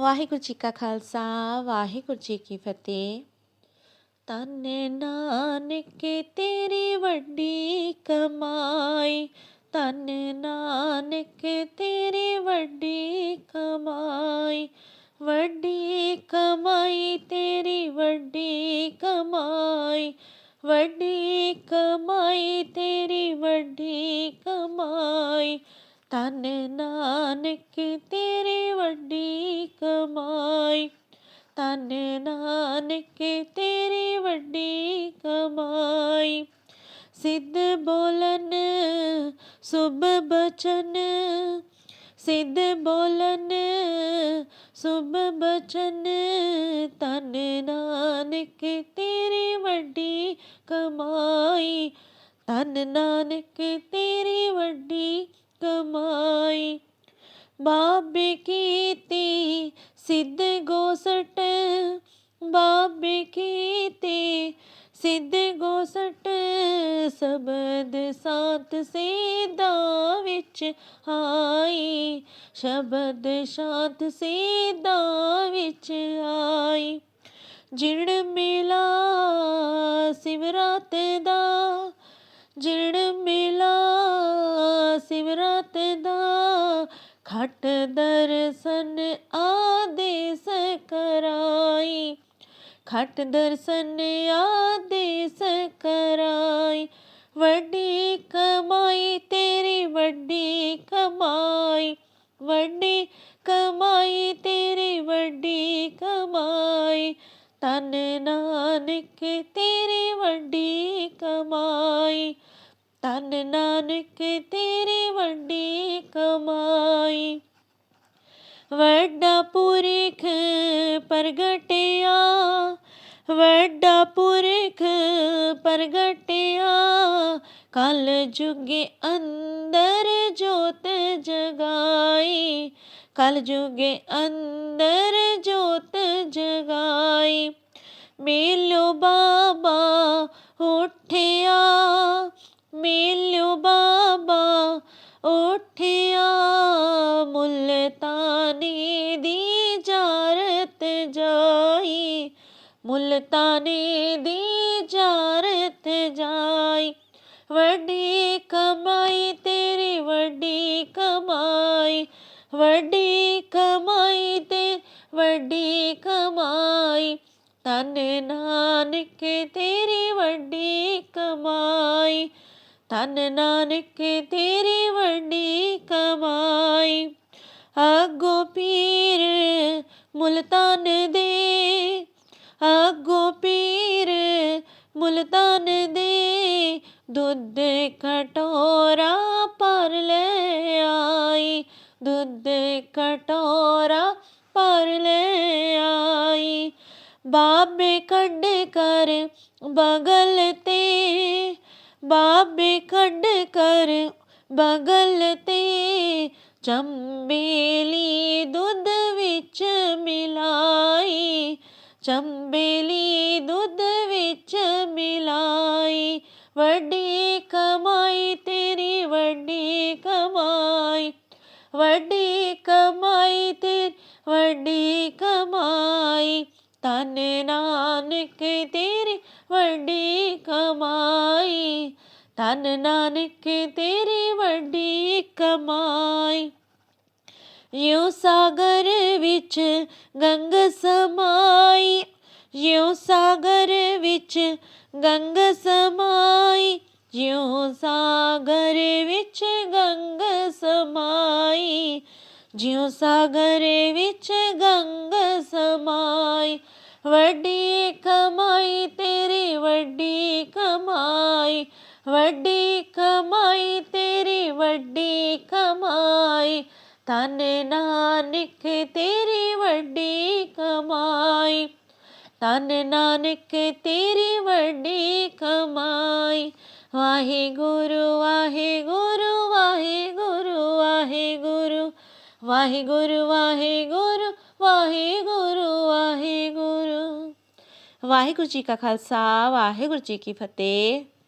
ਵਾਹਿਗੁਰੂ ਜੀ ਕਾ ਖਾਲਸਾ, ਵਾਹਿਗੁਰੂ ਜੀ ਕੀ ਫਤਿਹ। ਤਨ ਨਾਨਕ ਤੇਰੀ ਵੱਡੀ ਕਮਾਈ ਤਨ ਨਾਨਕ ਤੇਰੀ ਵੱਡੀ ਕਮਾਈ ਵੱਡੀ ਕਮਾਈ ਤੇਰੀ, ਵੱਡੀ ਕਮਾਈ ਵੱਡੀ ਕਮਾਈ ਤੇਰੀ, ਵੱਡੀ ਕਮਾਈ। ਤਨ ਨਾਨਕ ਤੇਰੀ ਵੱਡੀ ਕਮਾਈ। ਤਨ ਨਾਨਕ, ਤੇਰੀ ਵੱਡੀ ਕਮਾਈ। ਸਿੱਧ ਬੋਲਨ, ਸੁਭ ਬਚਨ। ਸਿੱਧ ਬੋਲਨ, ਸੁਭ ਬਚਨ। ਤਨ ਨਾਨਕ, ਤੇਰੀ ਵੱਡੀ ਕਮਾਈ। ਤਨ ਨਾਨਕ, ਤੇਰੀ ਵੱਡੀ ਕਮਾਈ। ਬਾਬੇ ਕੀ ਸਿੱਧ ਗੋਸਟ ਬਾਬੇ ਕੀਤੇ, ਸਿੱਧ ਗੋਸਟ ਸ਼ਬਦ ਸਾਤ ਸੇਦਾ ਵਿੱਚ ਆਈ, ਸ਼ਬਦ ਸ਼ਾਂਤ ਸੇਦਾ ਵਿੱਚ ਆਈ। ਜਿਣ ਮੇਲਾ ਸਿਵਰਾਤ ਦਾ ਜਿਣ ਮੇਲਾ ਸਿਵਰਾਤ ਦਾ, ਖਟ ਖਟ ਦਰਸ਼ਨ ਆਦੇਸ ਕਰਾਈ। ਵੱਡੀ ਕਮਾਈ, ਤੇਰੀ ਵੱਡੀ ਕਮਾਈ। ਵੱਡੀ ਕਮਾਈ, ਤੇਰੀ ਵੱਡੀ ਕਮਾਈ। ਤਨ ਨਾਨਕ, ਤੇਰੀ ਵੱਡੀ ਕਮਾਈ। ਤਨ ਨਾਨਕ, ਤੇਰੀ ਵੱਡੀ ਕਮਾਈ। ਵੱਡਾ ਪੁਰਖ ਪ੍ਰਗਟਿਆ ਵੱਡਾ ਪੁਰਖ ਪ੍ਰਗਟਿਆ, ਕਲ ਜੁਗੇ ਅੰਦਰ ਜੋਤ ਜਗਾਈ, ਕਲ ਜੁਗੇ ਅੰਦਰ ਜੋਤ ਜਗਾਈ। ਮੇਲੋ ਬਾਬਾ ਮੁਲਤਾਨੀ ਦੀ ਜਾਰਤ ਜਾਈ। ਵੱਡੀ ਕਮਾਈ, ਤੇਰੀ ਵੱਡੀ ਕਮਾਈ। ਵੱਡੀ ਕਮਾਈ ਤੇ ਵੱਡੀ ਕਮਾਈ। ਤਨ ਨਾਨਕ, ਤੇਰੀ ਵੱਡੀ ਕਮਾਈ। ਤਨ ਨਾਨਕ, ਤੇਰੀ ਵੱਡੀ ਕਮਾਈ। ਅਗੋ ਪੀਰ ਮੁਲਤਾਨ ਦੇ ਅੱਗੋਂ ਪੀਰ ਮੁਲਤਾਨ ਦੇ ਦੁੱਧ ਕਟੋਰਾ ਪਰ ਲੈ ਆਈ। ਦੁੱਧ ਕਟੋਰਾ ਪਰ ਲੈ ਆਈ। ਬਾਬੇ ਕੱਢ ਕਰ ਬਗਲ ਤੇ, ਬਾਬੇ ਕੱਢ ਕਰ ਬਗਲ ਤੇ, ਚੰਬੇਲੀ ਦੁੱਧ ਵਿੱਚ ਮਿਲਾਈ। ચંબેલી ਦੁੱਧ ਵਿੱਚ ਮਿਲਾਈ ਵੱਡੀ ਕਮਾਈ ਤੇਰੀ ਵੱਡੀ ਕਮਾਈ ਵੱਡੀ ਕਮਾਈ ਤੇਰੀ ਵੱਡੀ ਕਮਾਈ ਤਨ ਨਾਨਕ ਤੇਰੀ ਵੱਡੀ ਕਮਾਈ ਤਨ ਨਾਨਕ ਤੇਰੀ ਵੱਡੀ ਕਮਾਈ ਯੂ ਸਾਗਰ ਵਿੱਚ ਗੰਗ ਸਮਾਈ ਯੋ ਸਾਗਰ ਵਿੱਚ ਗੰਗ ਸਮਾਈ, ਜਿਉ ਸਾਗਰ ਵਿੱਚ ਗੰਗ ਸਮਾਈ, ਜਿਉ ਸਾਗਰ ਵਿੱਚ ਗੰਗ ਸਮਾਈ। ਵੱਡੀ ਕਮਾਈ, ਤੇਰੀ ਵੱਡੀ ਕਮਾਈ ਵੱਡੀ ਕਮਾਈ, ਤੇਰੀ ਵੱਡੀ ਕਮਾਈ। ਤਨ ਨਾਨਕ, ਤੇਰੀ ਵੱਡੀ ਕਮਾਈ। ਤਨ ਨਾਨਕ, ਤੇਰੀ ਵੱਡੀ ਕਮਾਈ। ਵਾਹਿਗੁਰੂ ਵਾਹਿਗੁਰੂ ਵਾਹਿਗੁਰੂ ਵਾਹਿਗੁਰੂ। ਵਾਹਿਗੁਰੂ ਵਾਹਿਗੁਰੂ ਵਾਹਿਗੁਰੂ ਵਾਹਿਗੁਰੂ। ਵਾਹਿਗੁਰੂ ਜੀ ਕਾ ਖਾਲਸਾ, ਵਾਹਿਗੁਰੂ ਜੀ ਕੀ ਫਤਿਹ।